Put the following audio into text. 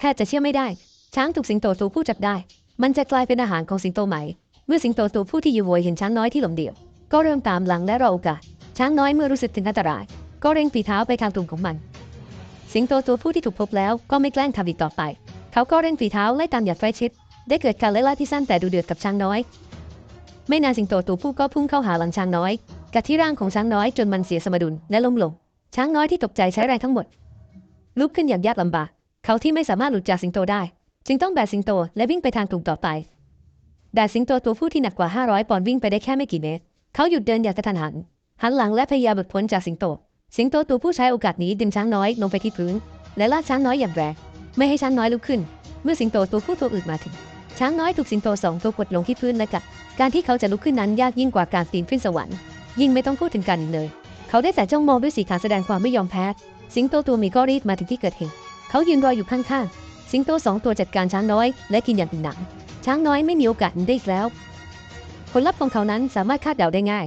แทบจะเชื่อไม่ได้ ช้างถูกสิงโตตัวผู้จับได้ มันจะกลายเป็นอาหารของสิงโตใหม่ เมื่อสิงโตตัวผู้ที่อยู่โวยเห็นช้างน้อยที่หลงเดี่ยว ก็เริ่มตามหลังและรอโอกาส ช้างน้อยเมื่อรู้สึกถึงอันตราย ก็เร่งฝีเท้าไปทางกลุ่มของมัน สิงโตตัวผู้ที่ถูกพบแล้วก็ไม่แกล้งทำอีกต่อไป เขาก็เร่งฝีเท้าไล่ตามอย่างใกล้ชิด ได้เกิดการไล่ล่าที่สั้นแต่ดูเดือดกับช้างน้อย ไม่นานสิงโตตัวผู้ก็พุ่งเข้าหาหลังช้างน้อยกัดที่ร่างของช้างน้อยจนมันเสียสมดุลและล้มลง ช้างน้อยที่ตกใจใช้แรงทั้งหมด ลุกขึ้นอย่างยากลำบาก เขาที่ไม่สามารถหลุดจากสิงโตได้ จึงต้องแบกสิงโตและวิ่งไปทางกลุ่มต่อไปแต่สิงโตตัวผู้ที่หนักกว่า 500 ปอนด์วิ่งไปได้แค่ไม่กี่เมตร เขาหยุดเดินอย่างกระทันหัน หันหลังและพยายามหลุดพ้นจากสิงโต สิงโตตัวผู้ใช้โอกาสนี้ดึงช้างน้อยลงไปที่พื้น และลากช้างน้อยอย่างแรงไม่ให้ช้างน้อยลุกขึ้น เมื่อสิงโตตัวผู้ตัวอื่นมาถึง ช้างน้อยถูกสิงโตสองตัวกดลงที่พื้นและกัด การที่เขาจะลุกขึ้นนั้นยากยิ่งกว่าการปีนขึ้นสวรรค์ ยิ่งไม่ต้องพูดถึงกันอีกเลย เขาได้แต่จ้องมองด้วยสีขาแสดงความไม่ยอมแพ้ สิงโตตัวมีก็รีบมาถึงที่เกิดเหตุ เขายืนรออยู่ข้างๆ สิงโตสองตัวจัดการช้างน้อย และกินอย่างหนัง ช้างน้อยไม่มีโอกาสได้อีกแล้ว ผลลัพธ์ของเขานั้นสามารถคาดเดาได้ง่าย